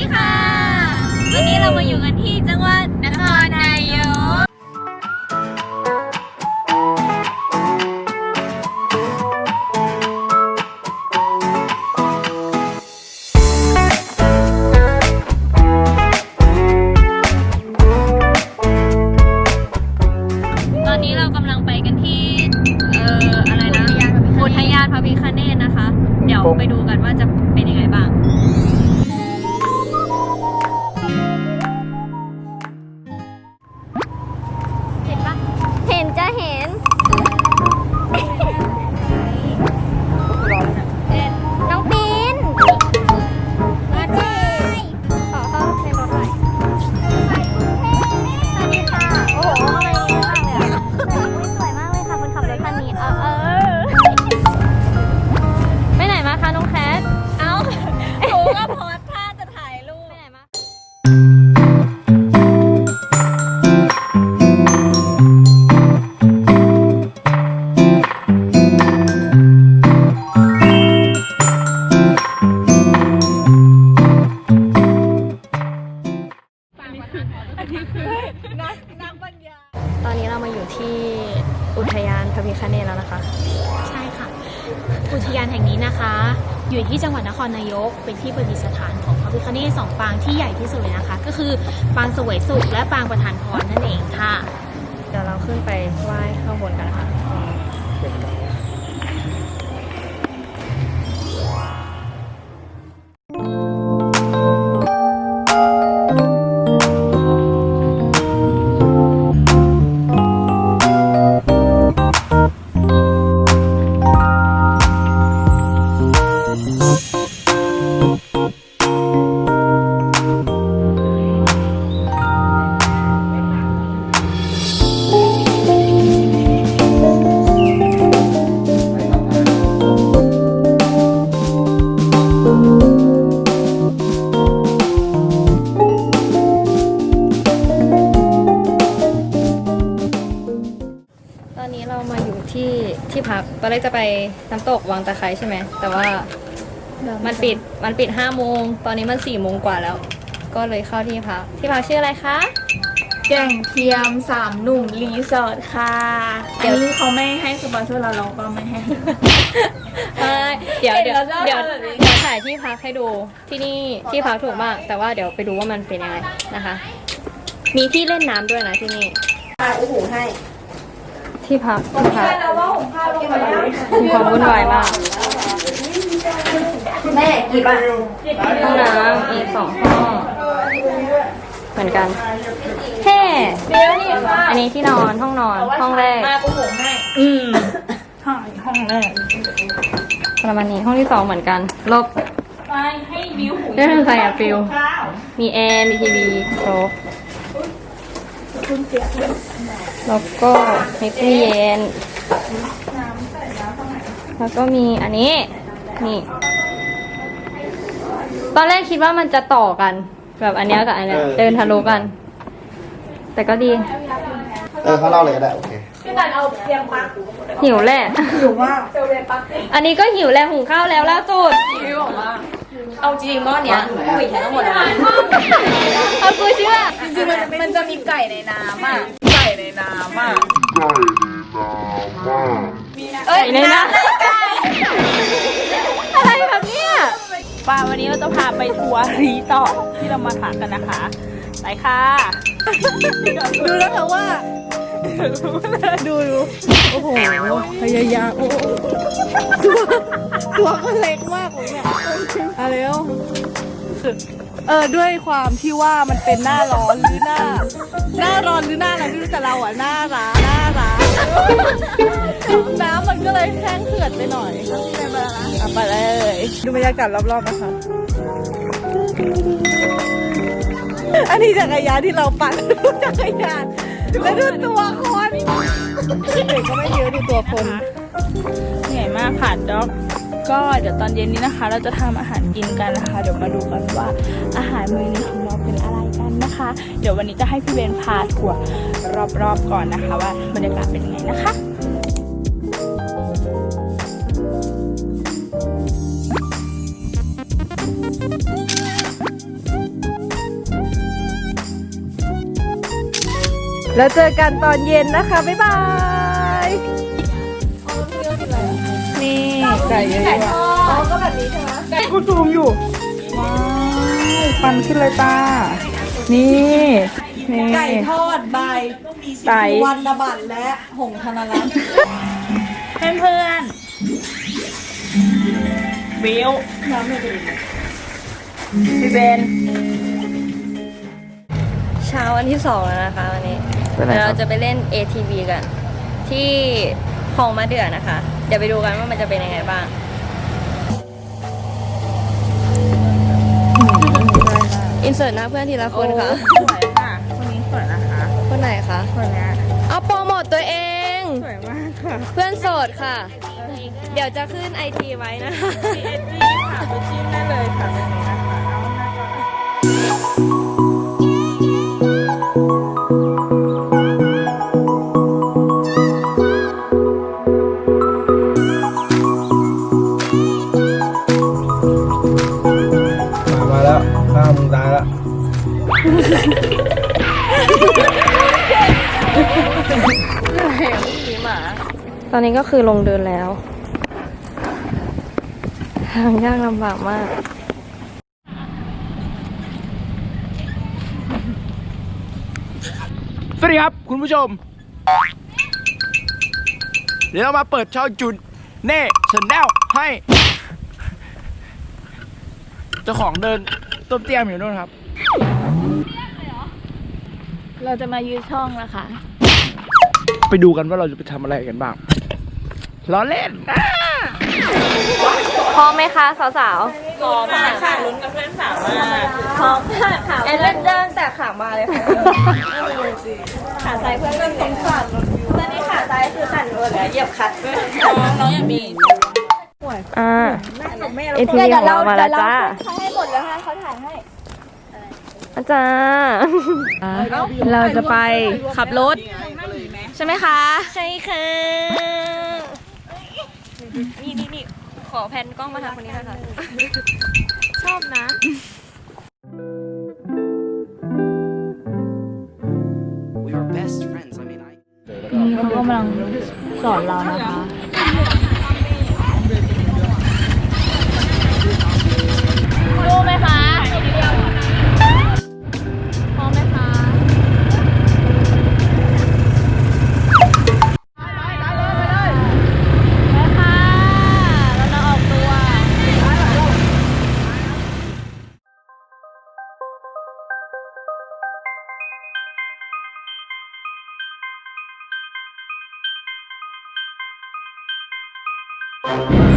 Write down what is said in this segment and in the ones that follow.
ดีค่ะ วันนี้เรามาอยู่กันที่จังหวัดนครนายกตอนนี้เรากำลังไปกันที่ เอ่อ อะไรนะอุทยานพระพิคเนตนะคะ เดี๋ยวไปดูกันว่าจะเป็นยังไงบ้าง โอ้โห ที่จังหวัดนครนายก เป็นที่ประดิษฐานของพระพิฆเนศสองปางที่ใหญ่ที่สุดเลยนะคะ ก็คือปางสวยสุขและปางประธานพรนั่นเองค่ะ เดี๋ยวเราขึ้นไปไหว้ข้างบนกันนะคะ อนแรกจะไปน้ำตกวังตะไคร้ใช่ไหม แต่ว่ามันปิดมันปิดห้าโมง ตอนนี้มันสี่โมงกว่าแล้ว ก็เลยเข้าที่พักที่พักชื่ออะไรคะ แก่งเทียมสามหนุ่มรีสอร์ทค่ะเดี๋เดี๋ยยววนี้เขาไม่ให้สปอนเซอร์เราเราก็ไม่ให้เอ้ยเดี๋ยวเดี๋ยวเห็นแล้วเดี๋ยวชอบแบบนี้เดี๋ยวถ่ายที่พักให้ดูที่นี่ที่พักถูกมาก แต่ว่าเดี๋ยวไปดูว่ามันเป็นยังไงนะคะ มีที่เล่นน้ำด้วยนะที่นี่โอ้โหให้ ที่พักที่พักเราว่าผมพาลงมาแล้วมีความวุ่นวายมากแม่กี่บาทห้องน้ำมีสองห้องเหมือนกันเฮ้อันนี้ที่นอนห้องนอนห้องแรกมากูโหงให้อืมห้องห้องแรกประมาณนี้ห้องที่สองเหมือนกันลบไปให้บิวหูเรื่องใครอะฟิลข้าวมีแอร์มีทีวีครบ แล้วก็มีตู้เย็น แล้วก็มีอันนี้ นี่ ตอนแรกคิดว่ามันจะต่อกัน แบบอันเนี้ยกับอันเนี้ยเออ เดินทะลุกัน แต่ก็ดีเออข้างนอกเลยก็ได้โอเคหิวแหละหิวมากอันนี้ก็หิวแหละหุงข้าวแล้วล่าสุด เอาจริงหม้อเนี้ยคุยแค่ทั้งหมดเลยเอากูเชื่อ จริงๆมันมันจะมีไก่ในน้ำอะไก่ในน้ำอะ เอ้ยในนะอะไรครับเนี่ยป้าวันนี้เราจะพาไปทัวร์รีสอร์ทที่เรามาพักกันนะคะ ไปค่ะ ดูแล้วเธอว่า ดูดูโอ้โห พยายามโอ้ตัวตัวก็เล็กมากผมเนี่ยอาเร็ว เออด้วยความที่ว่ามันเป็นหน้าร้อนหรือหน้า หน้าร้อนหรือหน้าอะไรไม่รู้แต่เราอะหน้าร้านหน้าร้านน้ำมันก็เลยแห้งเขื่อนไปหน่อยอะไปเลย ดูบรรยากาศรอบๆนะคะ อันนี้จักรยานที่เราปั่นจักรยานแล้วดูตัวคนเด็กก็ไม่เยอะดูตัวคนเหนื่อยมากผ่านด็อก ก็เดี๋ยวตอนเย็นนี้นะคะ เราจะทำอาหารกินกันนะคะ เดี๋ยวมาดูกันว่าอาหารมื้อนี้ของเราเป็นอะไรกันนะคะ เดี๋ยววันนี้จะให้พี่เบนพาทัวร์รอบๆก่อนนะคะว่าบรรยากาศเป็นยังไงนะคะแล้วเจอกันตอนเย็นนะคะ บ๊ายบาย ไก่เยอะๆอ๋อก็แบบนี้ใช่ไหมไก่คุณซูมอยู่ ว้าวปันขึ้นเลยตา นี่ นี่ ไก่ทอดบายไก่วันระบัดและหงธนรัตน์เพื่อนเพื่อนๆบิวพี่เบนเช้าวันที่สองแล้วนะคะวันนี้ ไปไหนเดี๋ยวครัเราบจะไปเล่น ATV กัน ที่คลองมะเดื่อนะคะ เดี๋ยวไปดูกันว่ามันจะเป็นยังไงบ้างอินเสิร์ตหน้าเพื่อนทีละคนค่ะ สวยค่ะคนนี้สวยนะคะคนไหนคะ คนนี้เอาโปรโมทตัวเอง สวยมากค่ะ เพื่อนโสดค่ะ เดี๋ยวจะขึ้นไอจีไว้นะคะมีเอจี้ค่ะไปจิ้มได้เลยค่ะ ตอนนี้ก็คือลงเดินแล้ว ทางยากลำบากมาก สวัสดีครับคุณผู้ชม เดี๋ยวเรามาเปิดช่องจุดเน่ชแนลให้ เจ้าของเดินต้มเตี้ยมอยู่นู่นครับ เราจะมายืดช่องนะคะ ไปดูกันว่าเราจะไปทำอะไรกันบ้างล้อเล่นนะพร้อมไหมคะสาวพร้อมมากค่ะลุ้นกับเพื่อนสาวมากๆพร้อมค่ะเอ็นเล่นเดินแต่ขามาเลยค่ะขาซ้ายเพื่อนเริ่มเป็นขาดตอนนี้ขาซ้ายคือสั่นหมดแล้วเหยียบคัดน้องอยากมีอ่าเอทีวีของเรามาแล้วจ้า ให้หมดแล้วให้เขาถ่ายให้ อาจารย์เราจะไปขับรถ ใช่ไหมคะ ใช่ค่ะ นี่นี่นี่ขอแพนกล้องมาทางคนนี้นะคะ ชอบนะ We were best friends I mean I นี่เขากำลังสอนเรานะคะดูไหมคะ ล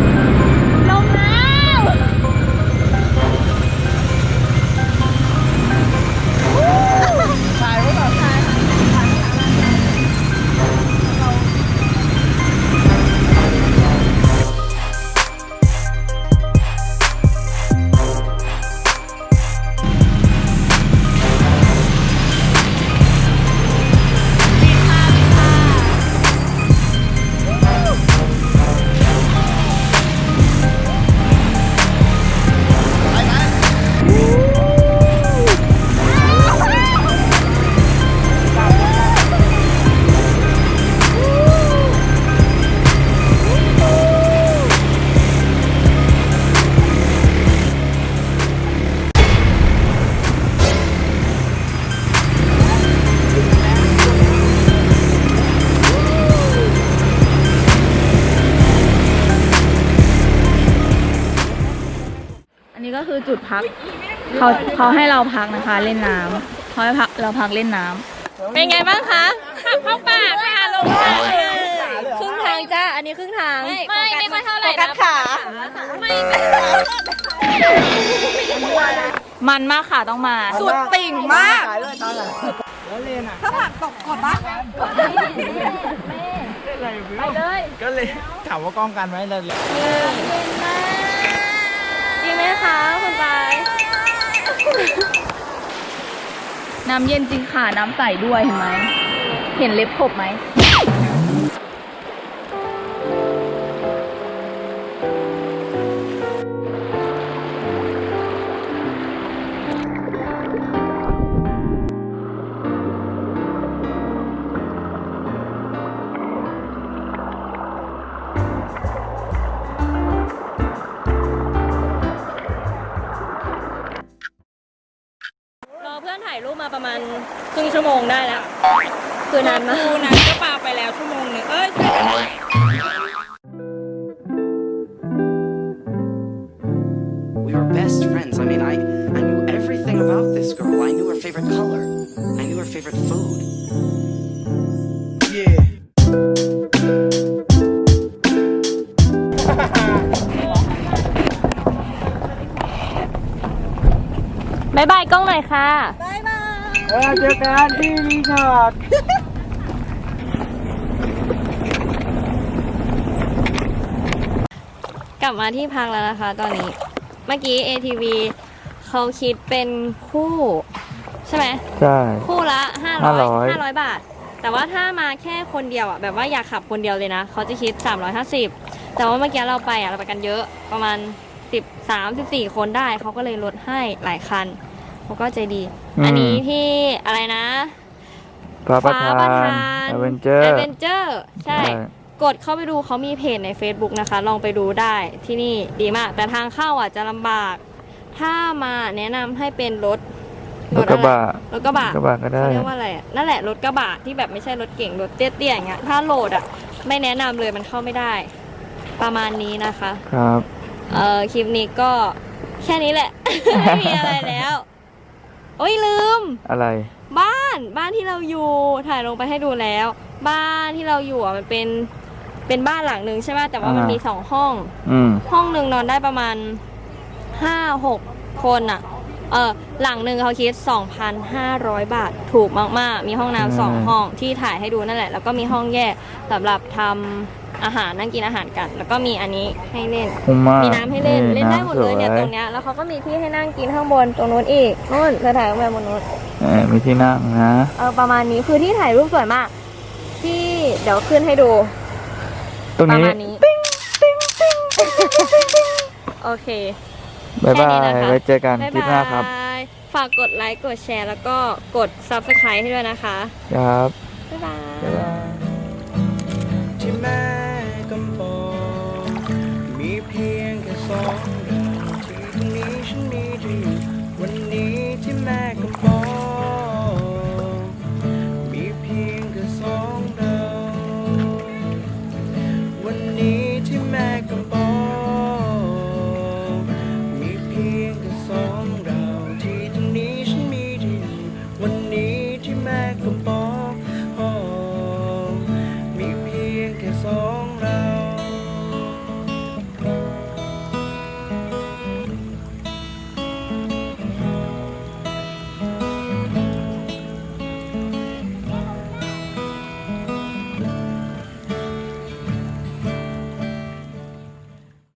พักเขาเขาให้เราพักนะคะเล่นน้ำเขาให้พักเราพักเล่นน้ำเป็นไงบ้างคะขับเข้าป่าค่ะลงมาครึ่งทางจ้าอันนี้ครึ่งทาง ไม่ไม่ค่อยเท่าไหร่กันะดขาไม่ไม่มันมากค่ะต้องมา สุดติ่งมากก็เลยถามว่ากล้องกันไหมเลยจริงไห มคะคุณปายน้ำเย็นจริงค่ะ น้ำใสด้วยเห็นไหม เห็นเล็บขบไหม ณครึ่งชั่วโมงได้แล้ว คือนานมากคูนั้นก็ปาไปแล้วชั่วโมงหนึงเอ้ย We were best friends. I mean, I, I knew everything about this girl. I knew her favorite color. I knew her favorite food. ออเจอกันที่รีสอร์ทกลับมาที่พักแล้วนะคะ ตอนนี้ เมื่อกี้ ATV เขาคิดเป็นคู่ ใช่ไหม ใช่ คู่ละ500 500 500บาท แต่ว่าถ้ามาแค่คนเดียวอะแบบว่าอยากขับคนเดียวเลยนะเขาจะคิด 350 แต่ว่าเมื่อกี้เราไปอะเราไปกันเยอะประมาณ 13 14 คนได้เขาก็เลยลดให้หลายคัน เขาก็ใจดีอันนี้ที่อะไรนะฟ้าประธานเอเวนเจอร์เอเวนเจอร์ใช่ กดเข้าไปดูเขามีเพจใน Facebook นะคะ ลองไปดูได้ที่นี่ดีมาก แต่ทางเข้าอะจะลำบาก ถ้ามาแนะนำให้เป็นรถรถกระบะรถกระบะกระบะก็ได้เขาเรียกว่าอะไรอะนั่นแหละรถกระบะที่แบบไม่ใช่รถเก่งรถเตี้ยๆอย่างเงี้ยถ้าโหลดอะไม่แนะนำเลยมันเข้าไม่ได้ ประมาณนี้นะคะ ครับ เอ่อคลิปนี้ก็แค่นี้แหละ ไม่มีอะไรแล้ว โอ้ยลืม อะไร บ้านบ้านที่เราอยู่ถ่ายลงไปให้ดูแล้ว บ้านที่เราอยู่อะมันเป็นเป็นบ้านหลังหนึ่งใช่ไหมแต่ว่ามันอ่ามี มีสองห้อง อืม ห้องหนึ่งนอนได้ประมาณห้าหกคนอะ เออหลังหนึ่งเขาคิด 2,500 บาทถูกมากๆ มีห้องน้ำสองอืมห้องที่ถ่ายให้ดูนั่นแหละ แล้วก็มีห้องแยกสำหรับทำ อาหารนั่งกินอาหารกัน แล้วก็มีอันนี้ให้เล่น คุ้มมากมีน้ำให้เล่นเล่นได้หมดเลยเนี่ยำสวตรงเนี้ยแล้วเขาก็มีที่ให้นั่งกินข้างบนตรงนู้นอีกนู่นเธอถ่ายข้างบนบนนู้นเออมีที่นั่งนะเออประมาณนี้คือที่ถ่ายรูปสวยมาก ที่เดี๋ยวขึ้นให้ดู ตรงประนี้มาณนี้โอเค บ๊ายบาแค่นี้ยนะคะ ไว้เจอกันคลิปหน้าครับบ๊ายบายฝากกดไลค์กดแชร์แล้วก็กด subscribe ให้ด้วยนะคะ ครับ บ๊ายบาย บ๊าย